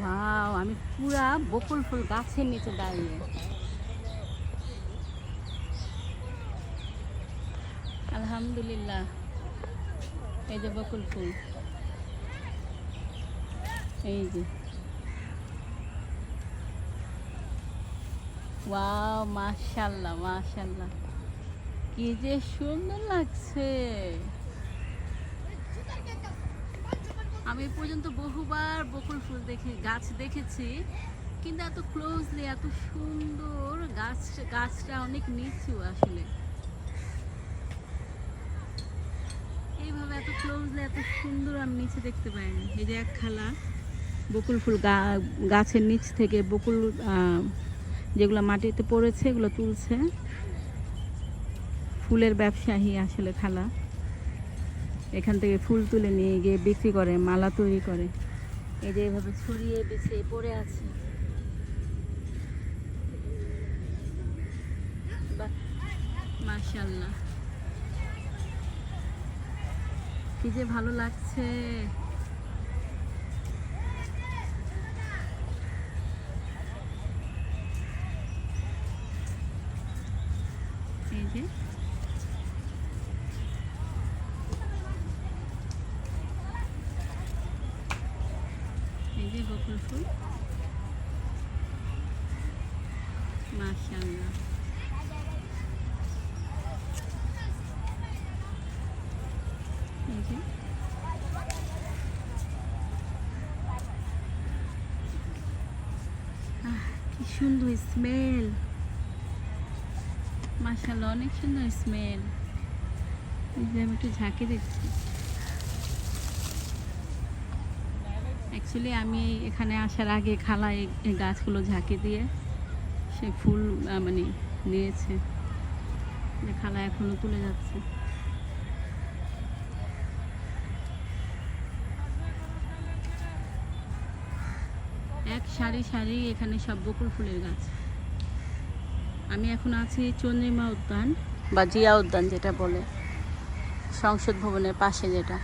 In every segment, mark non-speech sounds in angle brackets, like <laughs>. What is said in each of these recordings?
Wow আমি পুরা বকুল ফুল গাছের নিচে দাঁড়িয়ে। আলহামদুলিল্লাহ, এই যে বকুল ফুল। এই যে। ওয়াও মাশাল্লাহ মাশাল্লাহ। কি যে সুন্দর লাগছে। আমি পর্যন্ত বহুবার বকুল ফুল দেখে, গাছ দেখেছি, কিন্তু এত ক্লোজলি এত সুন্দর গাছ, গাছটা অনেক নিচু আসলে। এইভাবে এত ক্লোজলি এত সুন্দর আমি নিচে দেখতে পাইনি। এই এক খালা বকুল ফুল গাছের নিচ থেকে বকুল যেগুলো মাটিতে পড়েছে, এগুলো তুলছে। ফুলের ব্যবসায়ী আসলে খালা। এখান থেকে ফুল তুলে নিয়ে গিয়ে বিক্রি করে, মালা তৈরি করে। এই যে এভাবে ছড়িয়ে বিছিয়ে পড়ে আছে। মার্শাল্লাহ কি যে ভালো লাগছে এই যে এই যে আহ, কি সুন্দর স্মেল মাশাআল্লাহ অনেক সুন্দর স্মেল আমি একটু ঝাঁকে দিচ্ছি। অ্যাকচুয়ালি আমি এখানে আসার আগে খালা এই গাছগুলো ঝাঁকে দিয়ে সে ফুল মানে নিয়েছে। খালা এখনও তুলে যাচ্ছে। এক সারি সারি এখানে সব বকুল ফুলের গাছ। আমি এখন আছি চন্দ্রিমা উদ্যান, বা জিয়া উদ্যান যেটা বলে, সংসদ ভবনের পাশে যেটা।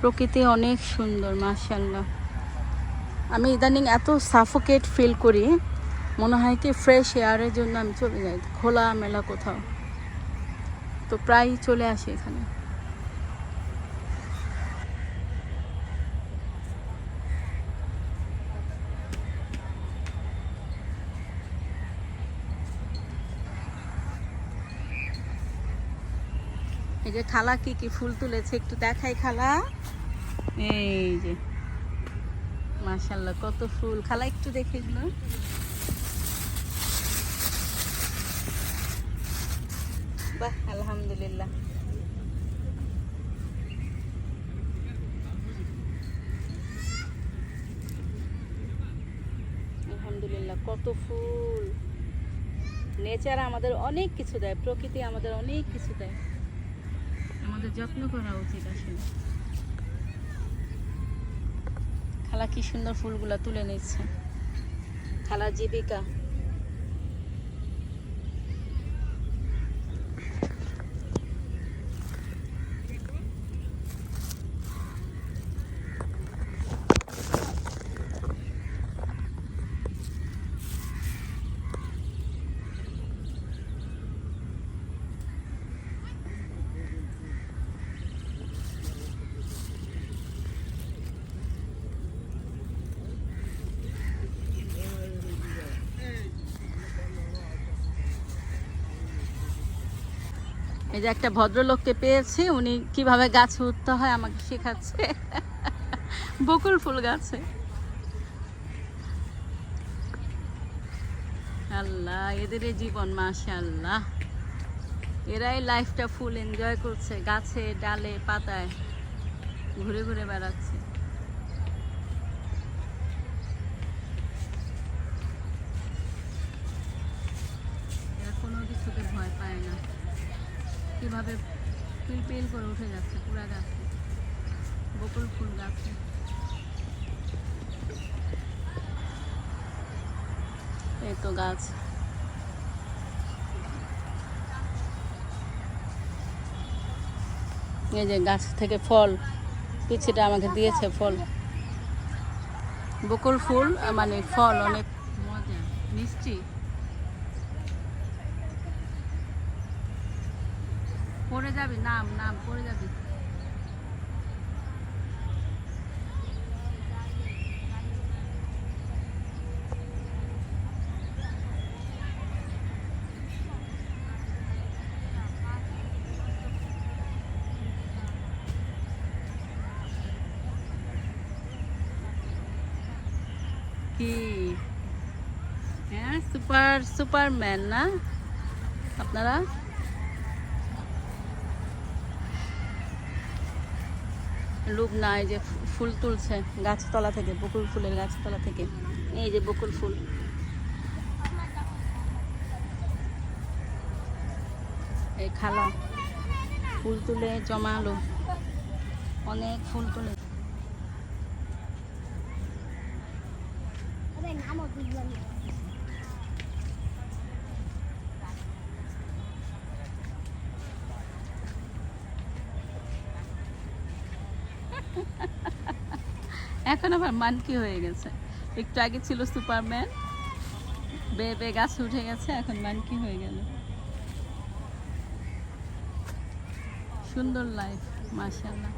প্রকৃতি অনেক সুন্দর মার্শাল্লাহ আমি ইদানিং এত সাফোকেট ফিল করি, মনে হয় কি ফ্রেশ এয়ারের জন্য আমি চলে যাই খোলা মেলা কোথাও। তো প্রায় চলে আসি এখানে। এই যে খালা কি কি ফুল তুলেছে একটু দেখাই খালা। এই যে মাশাল্লাহ কত ফুল। খালা একটু দেখে দিল। বাহ, আলহামদুলিল্লাহ। আলহামদুলিল্লাহ, কত ফুল। নেচার আমাদের অনেক কিছু দেয়, প্রকৃতি আমাদের অনেক কিছু দেয়। আমাদের যত্ন করা উচিত আসলে। খালা কি সুন্দর ফুলগুলা তুলে নিচ্ছে। খালা জীবিকা। এই যে একটা ভদ্রলোককে পেয়েছি, উনি কীভাবে গাছে উঠতে হয় আমাকে শেখাচ্ছে। বকুল ফুল গাছে। আল্লাহ এদের জীবন, মাশাআল্লাহ। এরাই লাইফটা ফুল এনজয় করছে, গাছে, ডালে, পাতায়। ঘুরে ঘুরে বেড়াচ্ছে। কোনো কিছুকে ভয় পায় না। কীভাবে পিলপিল করে উঠে যাচ্ছে, পুরা গাছ। বকুল ফুল গাছ। এই তো গাছ। এই যে গাছ থেকে ফল পিছিটা আমাকে দিয়েছে ফল। বকুল ফুল মানে ফল অনেক মজা, মিষ্টি। পড়ে যাবি নাম নাম পড়ে যাবি কি হ্যাঁ সুপার সুপারম্যান না আপনারা লোক নাই যে ফুল তুলছে গাছতলা থেকে, বকুল ফুলের গাছতলা থেকে। এই যে বকুল ফুল। এই খালা ফুল তুলে জমালো। অনেক ফুল তুলে। এখন আবার মানকি হয়ে গেছে। একটু আগে ছিল সুপারম্যান বে বে গাছ উঠে গেছে এখন মানকি হয়ে গেল। সুন্দর লাইফ মাশাল্লাহ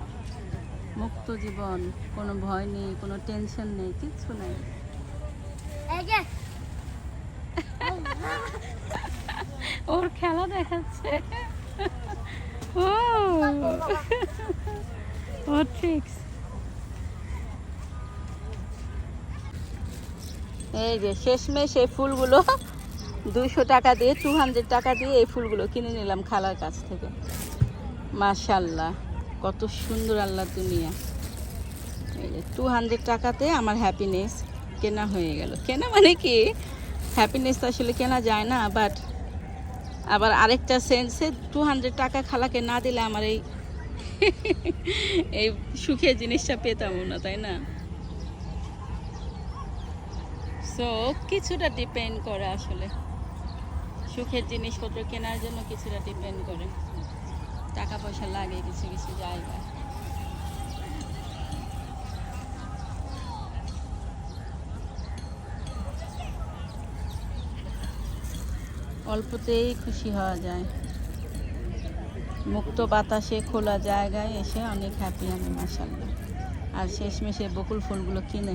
মুক্ত জীবন কোনো ভয় নেই কোনো টেনশন নেই কিচ্ছু নেই। ওর খেলা দেখাচ্ছে। <laughs> ও। ওর ট্রিক্স এই যে শেষমেশ এই ফুলগুলো <laughs> দুইশো টাকা দিয়ে টু হান্ড্রেড টাকা দিয়ে এই ফুলগুলো কিনে নিলাম খালার কাছ থেকে। মাশাল্লাহ কত সুন্দর আল্লাহ দুনিয়া। এই যে টু হান্ড্রেড টাকাতে আমার হ্যাপিনেস কেনা হয়ে গেল। কেনা মানে কি? হ্যাপিনেস তো আসলে কেনা যায় না বাট আবার আরেকটা সেন্সে টু হান্ড্রেড টাকা খালাকে না দিলে আমার এই এই সুখের জিনিসটা পেতামও না, তাই না? সো কিছুটা ডিপেন্ড করে আসলে। সুখের জিনিসপত্র কেনার জন্য কিছুটা ডিপেন্ড করে। টাকা পয়সা লাগে কিছু কিছু জায়গায় অল্পতেই খুশি হওয়া যায়। মুক্ত বাতাসে খোলা জায়গায় এসে অনেক হ্যাপি আমি মাসাল্লাহ আর শেষমেশে বকুল ফুলগুলো কিনে